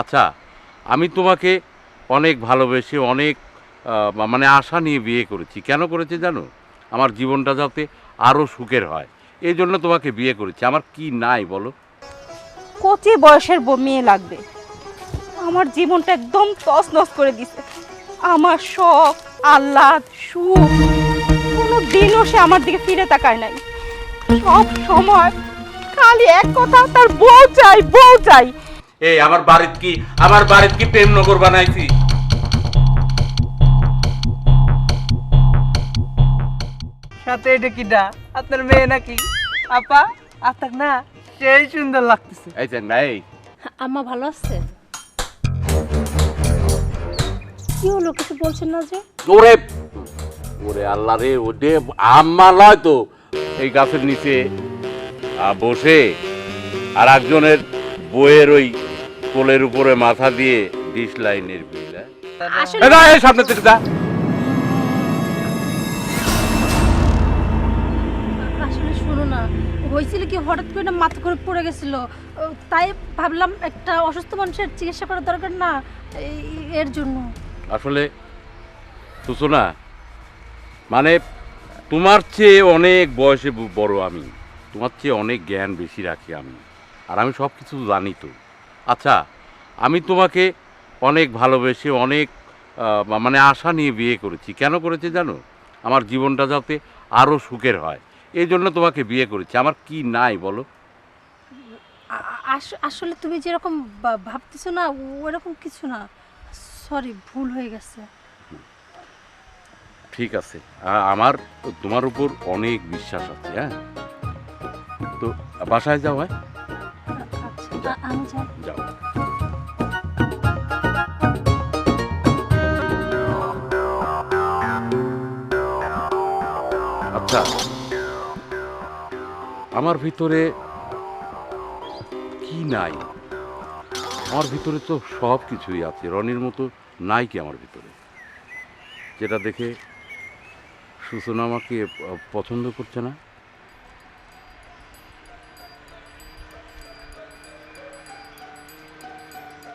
আচ্ছা আমি তোমাকে অনেক ভালোবেসে অনেক মানে আশা নিয়ে বিয়ে করেছি। কেন করেছি জানো? আমার জীবনটা যাতে আরও সুখের হয়। এই জন্য তোমাকে বিয়ে করেছি। আমার কি নাই বলো? কচি বয়সের মেয়ে লাগবে। আমার জীবনটা একদম তছনছ করে দিছে। আমার শখ, আহ্লাদ, সুখ কোনো দিনও সে আমার দিকে ফিরে তাকায় নাই। সব সময় খালি এক কথা তার বউ চাই বউ চাই। এই আমার বাড়িতে কি আমার বাড়িতে কি প্রেমনগর বানাইছি? সাথে এটা কিডা আপনার মেয়ে নাকি? আপা আপনার না সেই সুন্দর লাগতেছে। এই যে নাই। আম্মা ভালো আছে? কি হলো কিছু বলছেন না যে? ওরে ওরে আল্লাহ রে ওরে আম্মা লয় তো। এই গাছের নিচে বসে আর একজনের বইয়ের ওই কোলের উপরে মাথা দিয়ে বিশ লাইনের বিল হ্যাঁ? আসলে সামনে থেকে যা। আসলে শোনো না হয়েছিল কি হঠাৎ করে না মাথা করে পড়ে গেছিল? ও, তাই ভাবলাম একটা অসুস্থ মানুষের চিকিৎসা করার দরকার না এই- এর জন্য। আসলে সুসনা মানে তোমার চেয়ে অনেক বয়সে ব- বড় আমি তোমার চেয়ে অনেক জ্ঞান বেশি রাখি আমি। আর আমি সব কিছু জানি তো। আচ্ছা আমি তোমাকে অনেক ভালোবেসে অনেক মানে আশা নিয়ে বিয়ে করেছি। কেন করেছি জানো? আমার জীবনটা যাতে আরও সুখের হয়। এই জন্য তোমাকে বিয়ে করেছি। আমার কি নাই বলো? আসলে তুমি যেরকম ভাবতেছো না ওরকম কিছু না। সরি ভুল হয়ে গেছে। ঠিক আছে। আমার তোমার উপর অনেক বিশ্বাস আছে হ্যাঁ? তো বাসায় যাও হ্যাঁ? আচ্ছা যাও। আচ্ছা আমার ভিতরে কি নাই? আমার ভিতরে তো সব কিছুই আছে। রনির মতো নাই কি আমার ভিতরে? যেটা দেখে সূচনা আমাকে পছন্দ করছে না?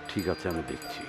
ঠিক আছে আমি দেখছি।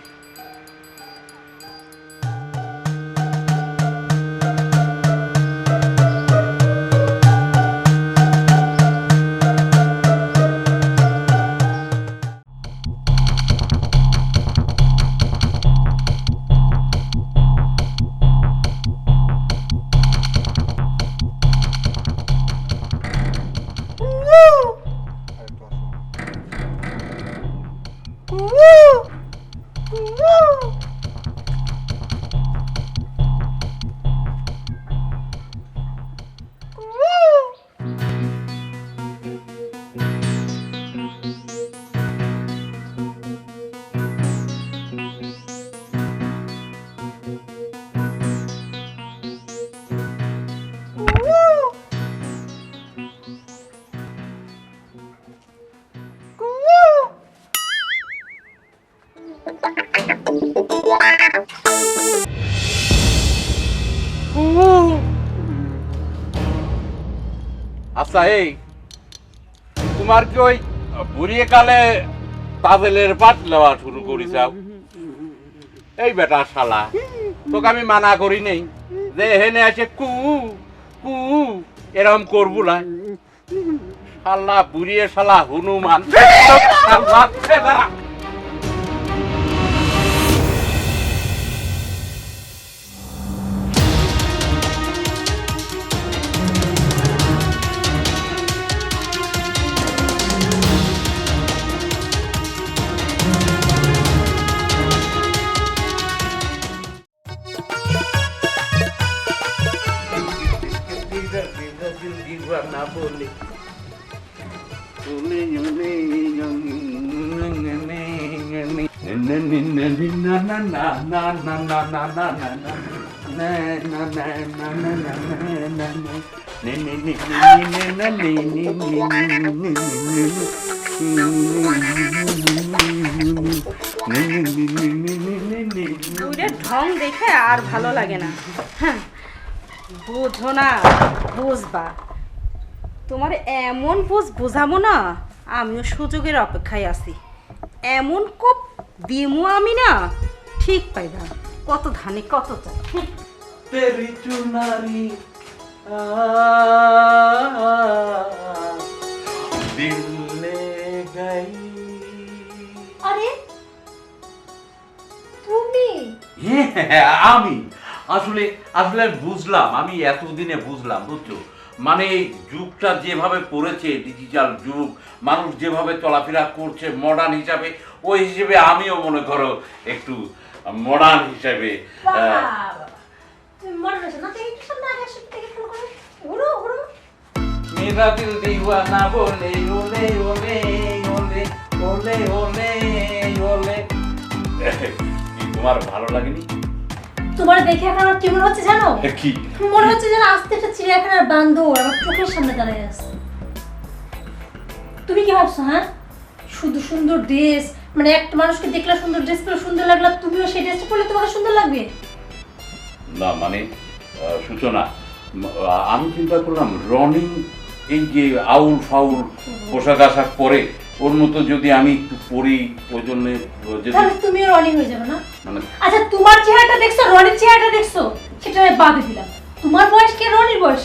আচ্ছা এই তোমার কি ওই বুড়িয়ে কালে তাজেলের পাট নেওয়া শুরু করিছাও? এই বেটা শালা, তোকে আমি মানা করি নেই, যে হেনে আছে কু কু, এরকম করব না। শালা, বুড়িয়ে শালা, হনুমান ঢং দেখে আর ভালো লাগে না। হ্যাঁ বুঝো না, বুঝবা। তোমার এমন বুঝ বুঝাবো না, আমিও সুযোগের অপেক্ষায় আছি। এমন কোপ দিমু আমি না, ঠিক পাই না কত ধানে কত তেরি চুনারি আরে তুমি? হ্যাঁ আমি। আসলে আসলে বুঝলাম আমি এতদিনে বুঝলাম বুঝছ? মানে এই যুগটা যেভাবে পড়েছে ডিজিটাল যুগ মানুষ যেভাবে চলাফেরা করছে মডার্ন হিসাবে ওই হিসেবে আমিও মনে করো একটু মডার্ন হিসাবে বাবা, তুমি মনে রয়েছে না একটু সামনে আগে আসো থেকে ফোন করে? ঘুরো ঘুরো। Mirabil diwana ole ole ole ole ole ole ole তোমার ভালো লাগেনি? তোমার দেখে এখন আমার কি মনে হচ্ছে জানো? কি? মনে হচ্ছে যেন আস্তে একটা চিড়িয়াখানার বান্দর আমার চোখের সামনে দাঁড়িয়ে আছে। তুমি কি ভাবছ হ্যাঁ? শুধু সুন্দর ড্রেস মানে একটা মানুষকে দেখলে সুন্দর ড্রেস পরে সুন্দর লাগল তুমিও সেই ড্রেসটা পরলে তোমাকে সুন্দর লাগবে? না মানে সূচনা আমি চিন্তা করলাম রনিং এই যে আউল ফাউল পোশাক আশাক পরে ওর মতো যদি আমি একটু পরি ওই জন্য তাহলে তুমিও রনি হয়ে যাবে না? মানে আচ্ছা তোমার চেহারাটা দেখছ রনির চেহারাটা দেখছ? সেটা আমি বাদে দিলাম। তোমার বয়স কি রনির বয়স?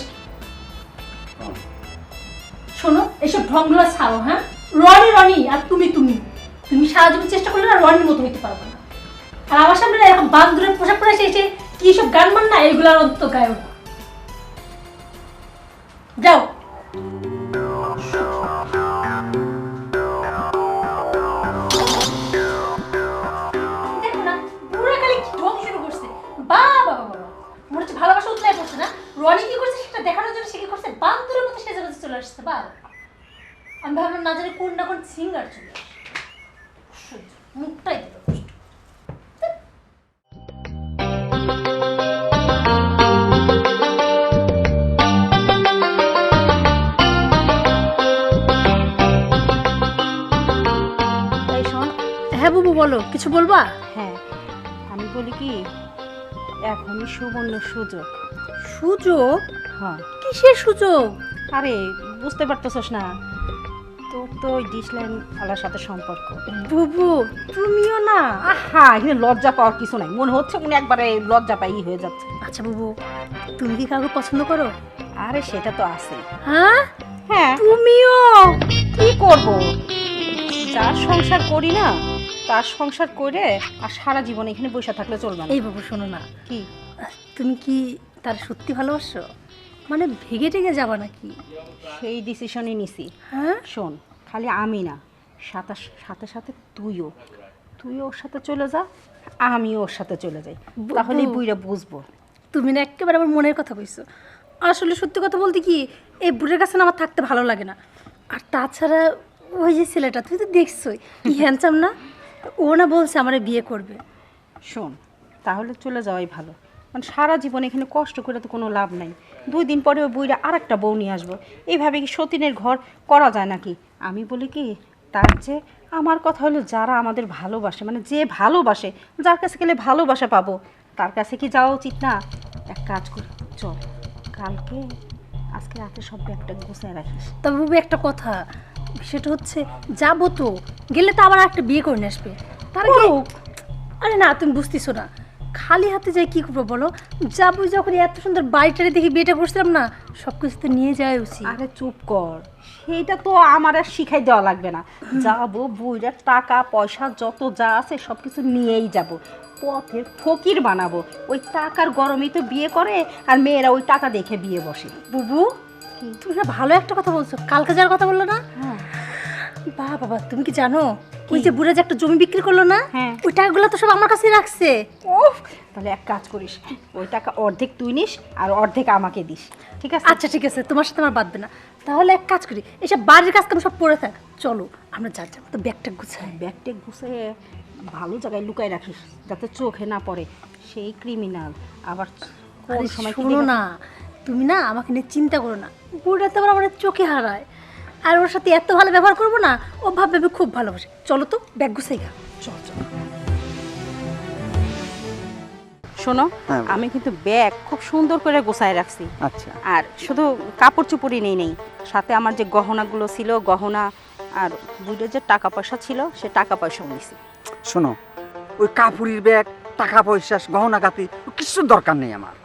শোনো এসব ঢংগুলো ছাড়ো হ্যাঁ? রনি রনি আর তুমি তুমি। তুমি সারা জীবন চেষ্টা করলে না রনির মতো হইতে পারবে না। আর আমার সামনে না এরকম বান্দরের পোশাক পরে এসে কি সব গান মান না এগুলোর অন্ত গায়ে না। যাও। রনি কি করছে সেটা দেখানোর জন্য সে কি করছে? বান্দরের মতো সেজে গুজে চলে আসছে বা আমি ভাবলাম না জানি কোন না কোন সিঙ্গার চলে মুখটাই দিল হ্যাঁ বাবু বলো কিছু বলবা? হ্যাঁ আমি বলি কি এখনই সুবর্ণ সুযোগ। সুযোগ? হ্যাঁ। কিসের সুযোগ? আরে বুঝতে পারতেছস না। তোর তো ওই ডিসলাইন আলার সাথে সম্পর্ক। বুবু তুমিও না। আহা এখানে লজ্জা পাওয়ার কিছু নাই। মনে হচ্ছে উনি একবারে লজ্জা পাই হয়ে যাচ্ছে। আচ্ছা বুবু তুমি কি কাউকে পছন্দ করো? আরে সেটা তো আছে। হ্যাঁ? হ্যাঁ। তুমিও? কি করব? যার সংসার করি না তার সংসার করে আর সারা জীবন এখানে বসে থাকলে চলবে না। এই বাবু শোনো না। কি? তুমি কি তার সত্যি ভালোবাসো? মানে ভেগে টেগে যাবা নাকি? সেই ডিসিশনই নিছি। হ্যাঁ? শোন খালি আমি না সাথে সাথে সাথে তুইও। তুই ওর সাথে চলে যা আমি ওর সাথে চলে যাই। তাহলে বুইরা বুঝব। তুমি না একেবারে আমার মনের কথা কইছো। আসলে সত্যি কথা বলতে কি এই বুড়ের কাছে না আমার থাকতে ভালো লাগে না। আর তাছাড়া ওই যে ছেলেটা তুই তো দেখছোই কি হ্যান্ডসাম না? ও না বলছে আমার বিয়ে করবে। শোন তাহলে চলে যাওয়াই ভালো। মানে সারা জীবন এখানে কষ্ট করে তো কোনো লাভ নাই। দুই দিন পরে ওই বইরা আর একটা বউ নিয়ে আসব। এইভাবে কি সতীনের ঘর করা যায় নাকি? আমি বলি কি তার যে আমার কথা হলো যারা আমাদের ভালোবাসে মানে যে ভালোবাসে যার কাছে গেলে ভালোবাসা পাবো তার কাছে কি যাওয়া উচিত না? এক কাজ করি চল। কালকে আজকে রাতে সব ব্যাগটা গুছিয়ে রাখিস। তবে বাবু একটা কথা। সেটা হচ্ছে যাব তো। গেলে তো আবার একটা বিয়ে করে নিয়ে আসবে। তার আরে না তুমি বুঝতেছো না। খালি হাতে যাই কি করব বলো? যাব যখন এত সুন্দর বাড়িটারে দেখি বিয়েটা করছিলাম না সব কিছু তো নিয়ে যাওয়া উচিত। আরে চুপ কর। সেইটা তো আমার আর শিখাই দেওয়া লাগবে না। যাব বইরা টাকা পয়সা যত যা আছে সব কিছু নিয়েই যাব। পথের ফকির বানাবো। ওই টাকার গরমেই তো বিয়ে করে আর মেয়েরা ওই টাকা দেখে বিয়ে বসে। বুবু তুমি না ভালো একটা কথা বলছো। কালকে যাওয়ার কথা বলল না? বাহ বাবা তুমি কি জানো? ওই যে বুড়া যে একটা জমি বিক্রি করল না হ্যাঁ। ওই টাকাগুলো তো সব আমার কাছেই রাখছে। ওফ তাহলে এক কাজ করিস ওই টাকা অর্ধেক তুই নিস আর অর্ধেক আমাকে দিস ঠিক আছে? আচ্ছা ঠিক আছে তোমার সাথে আমার বাঁধবে না। তাহলে এক কাজ করি এসব বাড়ির কাজ কাম সব পড়ে থাক চলো আমরা যার যার মতো ব্যাগটা গুছাই। ব্যাগটে গুছিয়ে ভালো জায়গায় লুকাই রাখিস যাতে চোখে না পড়ে সেই ক্রিমিনাল আবার কোন সময় শোনো না তুমি না আমাকে নিয়ে চিন্তা করো না বুড়া তো আবার আমার চোখে হারায়। আর ওর সাথে এত ভালো ব্যবহার করব না ও ভাববে আমি খুব ভালোবাসে। চলো তো ব্যাগ গুছাই গা। চল চল। শোনো হ্যাঁ। আমি কিন্তু ব্যাগ খুব সুন্দর করে গোছায় রাখছি। আচ্ছা। আর শুধু কাপড় চুপড়ি নেই নেই। সাথে আমার যে গহনাগুলো ছিল গহনা আর বুড়োর যে টাকা পয়সা ছিল সে টাকা পয়সাও নিছি। শোনো ওই কাপুরির ব্যাগ টাকা পয়সা গহনা গাতি কিছু দরকার নেই আমার।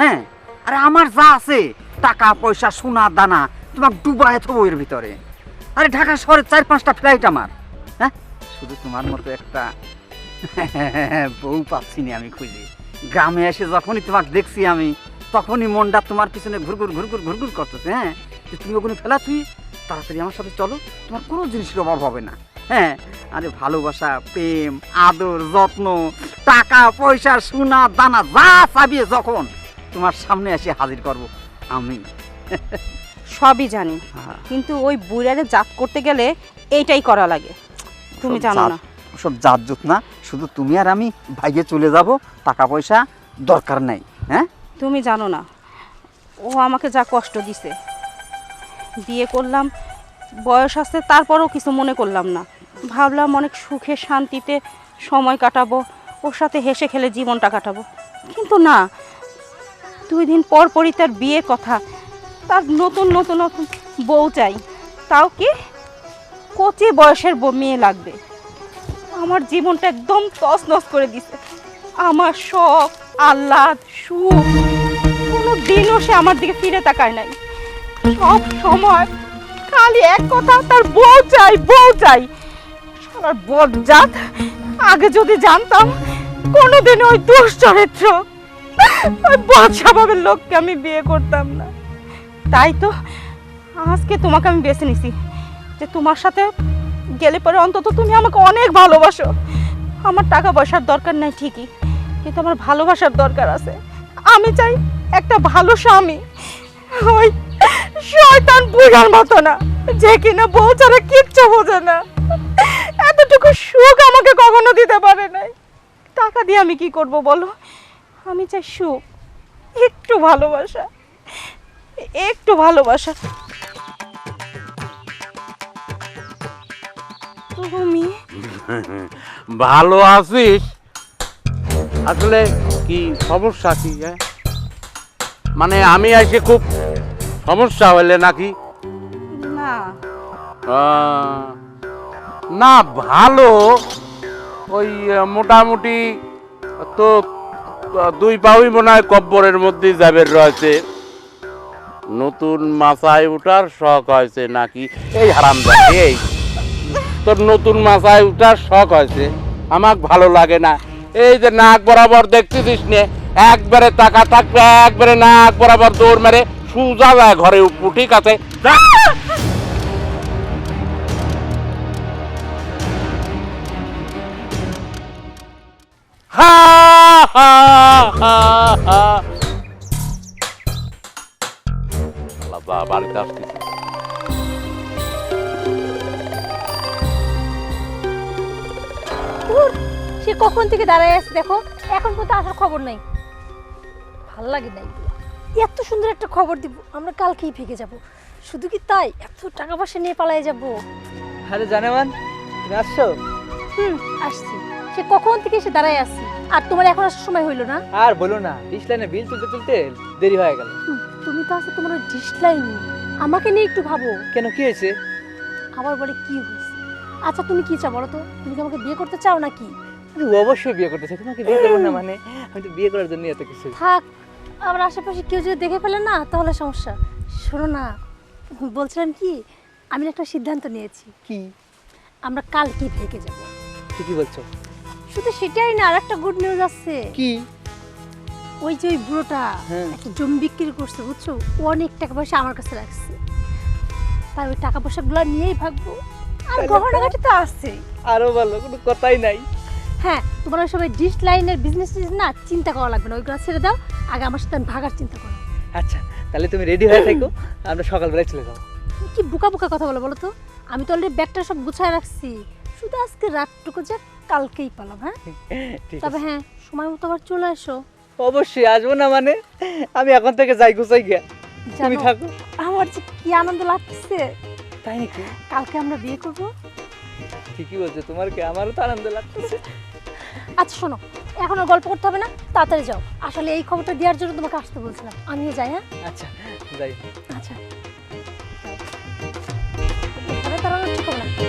হ্যাঁ আরে আমার যা আছে টাকা পয়সা সোনা দানা তোমাকে ডুবায় থবো এর ভিতরে। আরে ঢাকা শহরে চার, পাঁচটা ফ্লাইট আমার। হ্যাঁ? শুধু তোমার মতো একটা বউ পাচ্ছি না আমি খুঁজে। গ্রামে এসে যখনই তোমাকে দেখছি আমি, তখনই মনটা তোমার পিছনে ঘুরঘুর ঘুরঘুর ঘুরঘুর করতেছে হ্যাঁ? তুমি ওখানে ফেলা, তুই তাড়াতাড়ি আমার সাথে চলো। তোমার কোনো জিনিসের অভাব হবে না হ্যাঁ? আরে ভালোবাসা, প্রেম, আদর, যত্ন, টাকা, পয়সা, সোনা, দানা, যা চাবি যখন তোমার সামনে এসে হাজির করব, আমি। সবই জানি। হ্যাঁ। কিন্তু ওই বুড়ারে জাত করতে গেলে এইটাই করা লাগে। তুমি জানো না। সব জাত জুত না। শুধু তুমি আর আমি ভাইগে চলে যাব। টাকা পয়সা দরকার নাই হ্যাঁ? তুমি জানো না। ও আমাকে যা কষ্ট দিছে। বিয়ে করলাম বয়স আসতে তারপরও কিছু মনে করলাম না। ভাবলাম অনেক সুখে শান্তিতে সময় কাটাবো ওর সাথে হেসে খেলে জীবনটা কাটাবো। কিন্তু না দুই দিন পর পরই তার বিয়ে কথা তার নতুন নতুন নতুন বউ চাই। তাও কি কচি বয়সের মেয়ে লাগবে? আমার জীবনটা একদম তছনছ করে দিছে। আমার শখ আহ্লাদ, সুখ কোনো দিনও সে আমার দিকে ফিরে তাকায় নাই। সব সময় খালি এক কথা, তার বউ চাই বউ চাই। শালার বজ্জাত আগে যদি জানতাম কোনোদিন ওই দুশ্চরিত্র, ওই বদ স্বভাবের লোককে আমি বিয়ে করতাম না। তাই তো? আজকে তোমাকে আমি বেছে নিছি। যে তোমার সাথে গেলে পরে অন্তত তুমি আমাকে অনেক ভালোবাসো। আমার টাকা পয়সার দরকার নাই ঠিকই, কিন্তু আমার ভালোবাসার দরকার আছে। আমি চাই একটা ভালো স্বামী। ওই শয়তান বুড়ার মতো না, যে কিনা বউ কিচ্ছু বোঝে না। এতটুকু সুখ আমাকে কখনো দিতে পারে নাই। টাকা দিয়ে আমি কি করব বলো? আমি চাই সুখ, একটু ভালোবাসা। একটু ভালোবাসা। তুমি ভালো আছিস? আসলে কি সমস্যা কি হ্যাঁ? মানে আমি এসে খুব সমস্যা হলে নাকি? না। না ভালো। ওই মোটামুটি তো দুই পাউই মনে হয় কব্বরের মধ্যেই যাবে রয়েছে। নতুন মাথায় উঠার শখ হয়েছে নাকি? এই হারাম এই। তোর নতুন মাথায় উঠার শখ হয়েছে আমার ভালো লাগে না। এই যে নাক বরাবর দেখতেছিস নে, একবারে টাকা থাকবে, একবারে নাক বরাবর দৌড় মেরে সুজা যায় ঘরে উঠবো, ঠিক আছে? যা। হা হা। বাড়িতে আসতেছি। সে কখন থেকে দাঁড়ায় আছে দেখো এখন পর্যন্ত আসার খবর নাই। ভালো লাগে না এগুলো। এত সুন্দর একটা খবর দিব আমরা কালকেই ভেগে যাব। শুধু কি তাই? এত টাকা পয়সা নিয়ে পালাই যাব। আরে জানেমান তুমি আসছো? হুম আসছি। সে কখন থেকে এসে দাঁড়ায় আছে? আর তোমার এখন আসার সময় হইল না? আর বলো না বিশ লাইনে বিল তুলতে তুলতে দেরি হয়ে গেল। হুম, তুমি তো আছো তোমার ডিশ লাইন আমাকে নিয়ে একটু ভাবো। কেন কি হয়েছে? আবার বলে কি হয়েছে? আচ্ছা তুমি কি চাও বলো তো? তুমি কি আমাকে বিয়ে করতে চাও নাকি? আমি অবশ্যই বিয়ে করতে চাই। তোমাকে বিয়ে করব না মানে? আমি তো বিয়ে করার জন্য এত কিছু। থাক আমার আশেপাশে কেউ যদি দেখে ফেলে না তাহলে সমস্যা। শোনো না বলছিলাম কি আমি একটা সিদ্ধান্ত নিয়েছি। কি? আমরা কালকে থেকে যাব। ঠিকই বলছো। শুধু সেটাই না আর একটা গুড নিউজ আছে। কি? ওই যে ওই বুড়োটা হ্যাঁ। একটা জমি বিক্রি করছে বুঝছ? অনেক টাকা পয়সা আমার কাছে রাখছে। তার ওই টাকা পয়সা পয়সাগুলো নিয়েই ভাগবো। আর গহনাঘাটি তো আছে। আরও ভালো কোনো কথাই নাই। হ্যাঁ তোমার ওই সবাই ডিশ লাইনের বিজনেস না চিন্তা করা লাগবে না ওইগুলো ছেড়ে দাও। আগে আমার সাথে ভাগার চিন্তা করো। আচ্ছা তাহলে তুমি রেডি হয়ে থাকো আমরা সকালবেলায় চলে যাব। কি বুকা বুকা কথা বলো বলো তো? আমি তো অলরেডি ব্যাগটা সব গুছায় রাখছি। শুধু আজকে রাতটুকু যে কালকেই পালাম হ্যাঁ? তবে হ্যাঁ সময় মতো আবার চলে এসো। অবশ্যই আসব না মানে। আমি এখন থেকে যাই গুছাই গিয়া। তুমি থাকো। আমার যে কি আনন্দ লাগছে তাই নাকি? কালকে আমরা বিয়ে করব। ঠিকই বলছো তোমার কি আমারও তো আনন্দ লাগতেছে? আচ্ছা শোনো এখন আর গল্প করতে হবে না তাড়াতাড়ি যাও। আসলে এই খবরটা দেওয়ার জন্য তোমাকে আসতে বলছিলাম। আমিও যাই হ্যাঁ? আচ্ছা যাই। আচ্ছা।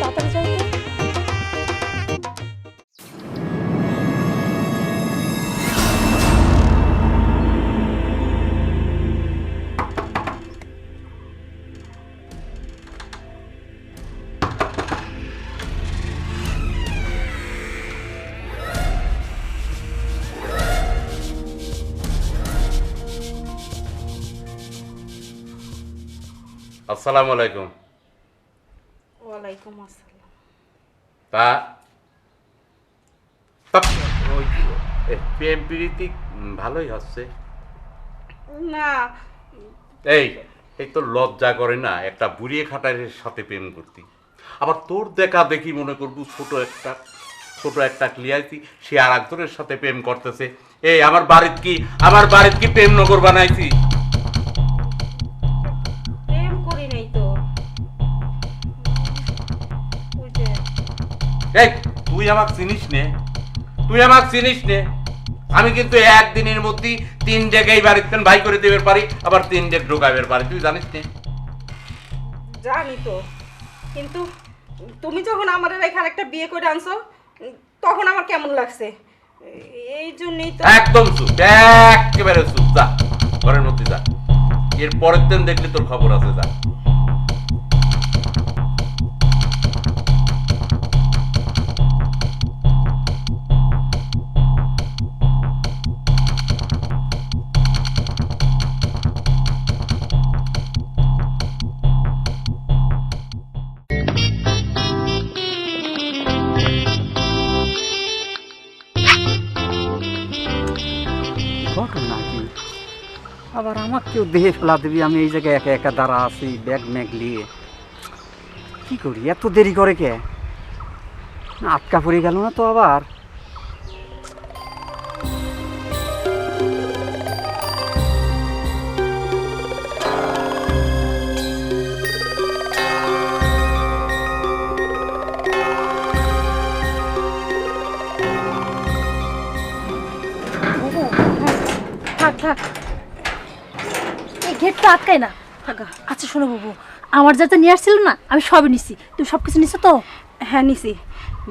তাড়াতাড়ি যাই তো। আসসালামু আলাইকুম। ওয়ালাইকুম আসসালাম। তা তা প্রেম প্রীতি ভালোই হচ্ছে। না। এই এই তো লজ্জা করে না একটা বুড়িয়ে খাটারের সাথে প্রেম করতি। আবার তোর দেখা দেখি মনে করব ছোট একটা ছোট একটা ক্লিয়ারিটি সে আর একজনের সাথে প্রেম করতেছে। এই আমার বাড়িত কি আমার বাড়িত কি প্রেম নগর বানাইছি? এই তুই আমাকে চিনিস নে? তুই আমাকে চিনিস নে? আমি কিন্তু একদিনের মধ্যেই তিন ডেকেই বাড়িতে ভাই করে দেবে পারি আবার তিন ডেক ঢোকাবের পারি। তুই জানিস নে? জানি তো। কিন্তু তুমি যখন আমার এখানে একটা বিয়ে করে আনছো তখন আমার কেমন লাগছে? এই জন্যই তো একদম চুপ একেবারে চুপ। যা ঘরের মধ্যে যা। এর পরের দিন দেখলে তোর খবর আছে যা। আবার আমার কেউ দেহে ফেলা দিবি? আমি এই জায়গায় একা একা দাঁড়া আছি, ব্যাগ ম্যাগ নিয়ে। কী করি? এত দেরি করে কে? আটকা পড়ে গেল না তো আবার? এই গেটটা আটকায় না। আচ্ছা শোনো বাবু আমার যাতে নিয়ে আসছিল না আমি সবই নিছি। তুমি সব কিছু নিছো তো? হ্যাঁ নিছি।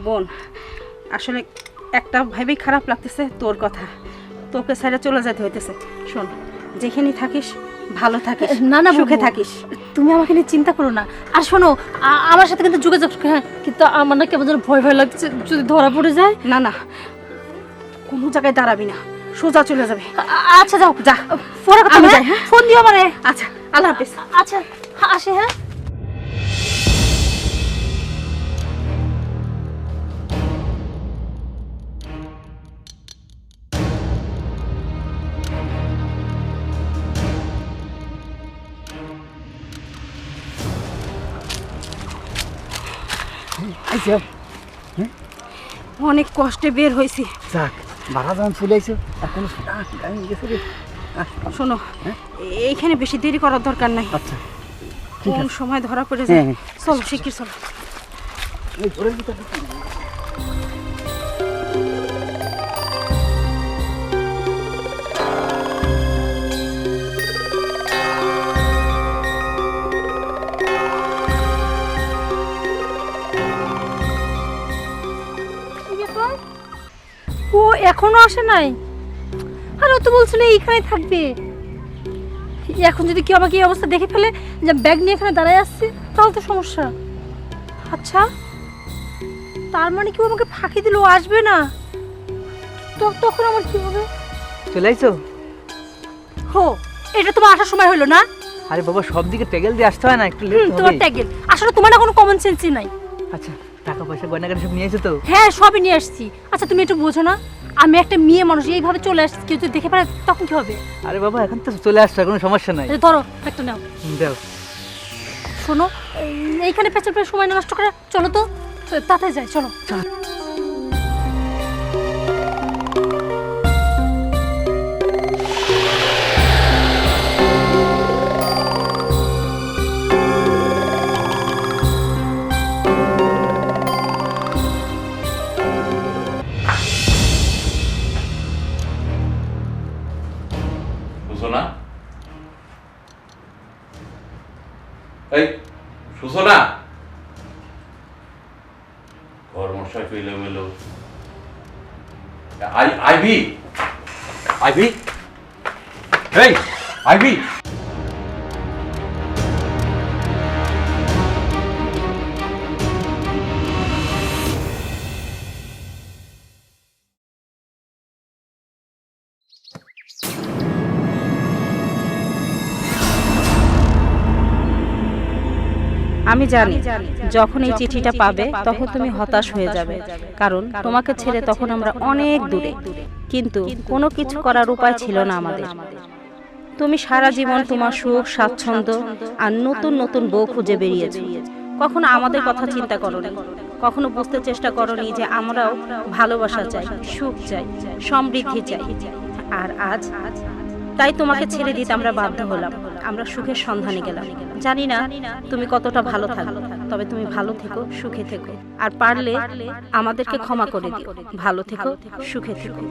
বোন আসলে একটা ভাবেই খারাপ লাগতেছে তোর কথা। তোকে ছেড়ে চলে যেতে হইতেছে। শোন যেখানে থাকিস ভালো থাকিস না না সুখে থাকিস। তুমি আমাকে নিয়ে চিন্তা করো না। আর শোনো আমার সাথে কিন্তু যোগাযোগ হ্যাঁ? কিন্তু আমার না কেমন যেন ভয় ভয় লাগছে যদি ধরা পড়ে যায়। না না কোনো জায়গায় দাঁড়াবি না। সোজা চলে যাবে। আচ্ছা যাও। যা। পরে কথা যাই, হ্যাঁ? ফোন দিও আমারে। আচ্ছা আল্লাহ হাফিজ। আচ্ছা আসে হ্যাঁ? অনেক কষ্টে বের হয়েছি। যাক। ভাড়া যখন আইসো আর কোনো রে। শোনো হ্যাঁ? এইখানে বেশি দেরি করার দরকার নাই। আচ্ছা কোন সময় ধরা পড়ে হ্যাঁ, যায়? হ্যাঁ। চলো শিগগির চলো। ও এখনও আসে নাই? আর ও তো বলছিল এইখানে থাকবে। এখন যদি কেউ আমাকে এই অবস্থা দেখে ফেলে যে ব্যাগ নিয়ে এখানে দাঁড়ায় আসছে তাহলে তো সমস্যা। আচ্ছা তার মানে কি ও আমাকে ফাঁকি দিল? আসবে না? তো তখন আমার কি হবে? চলে আইছো? হো এটা তোমার আসার সময় হলো না? আরে বাবা সব দিকে টেগেল দিয়ে আসতে হয় না একটু লেট তোমার ট্যাগেল। আসলে তোমার না কোনো কমন সেন্সই নাই। আচ্ছা। টাকা পয়সা গয়নাগাটি সব নিয়ে এসো তো হ্যাঁ সবই নিয়ে আসছি। আচ্ছা তুমি একটু বোঝো না আমি একটা মেয়ে মানুষ এইভাবে চলে আসছি কেউ যদি দেখে পারে তখন কি হবে? আরে বাবা এখন তো চলে আসছো কোনো সমস্যা নাই। ধরো একটা নাও। দাও। শোনো এইখানে পেছন সময় নষ্ট করে চলো তো তাতে যাই চলো। সুসনা আইভি। আইভি? এই আইভি। আমি জানি। যখন এই চিঠিটা পাবে তখন তুমি হতাশ হয়ে যাবে। কারণ তোমাকে ছেড়ে তখন আমরা অনেক দূরে। কিন্তু কোনো কিছু করার উপায় ছিল না আমাদের। তুমি সারা জীবন তোমার সুখ স্বাচ্ছন্দ্য আর নতুন নতুন বউ খুঁজে বেরিয়েছো। কখনো আমাদের কথা চিন্তা করোনি। কখনো বুঝতে চেষ্টা করোনি যে আমরাও ভালোবাসা চাই সুখ চাই সমৃদ্ধি চাই। আর আজ তাই তোমাকে ছেড়ে দিতে আমরা বাধ্য হলাম। আমরা সুখের সন্ধানে গেলাম। জানি না তুমি কতটা ভালো থাকো তবে তুমি ভালো থেকো, সুখে থেকো। আর পারলে আমাদেরকে ক্ষমা করে দিও। ভালো থেকো, সুখে থেকো।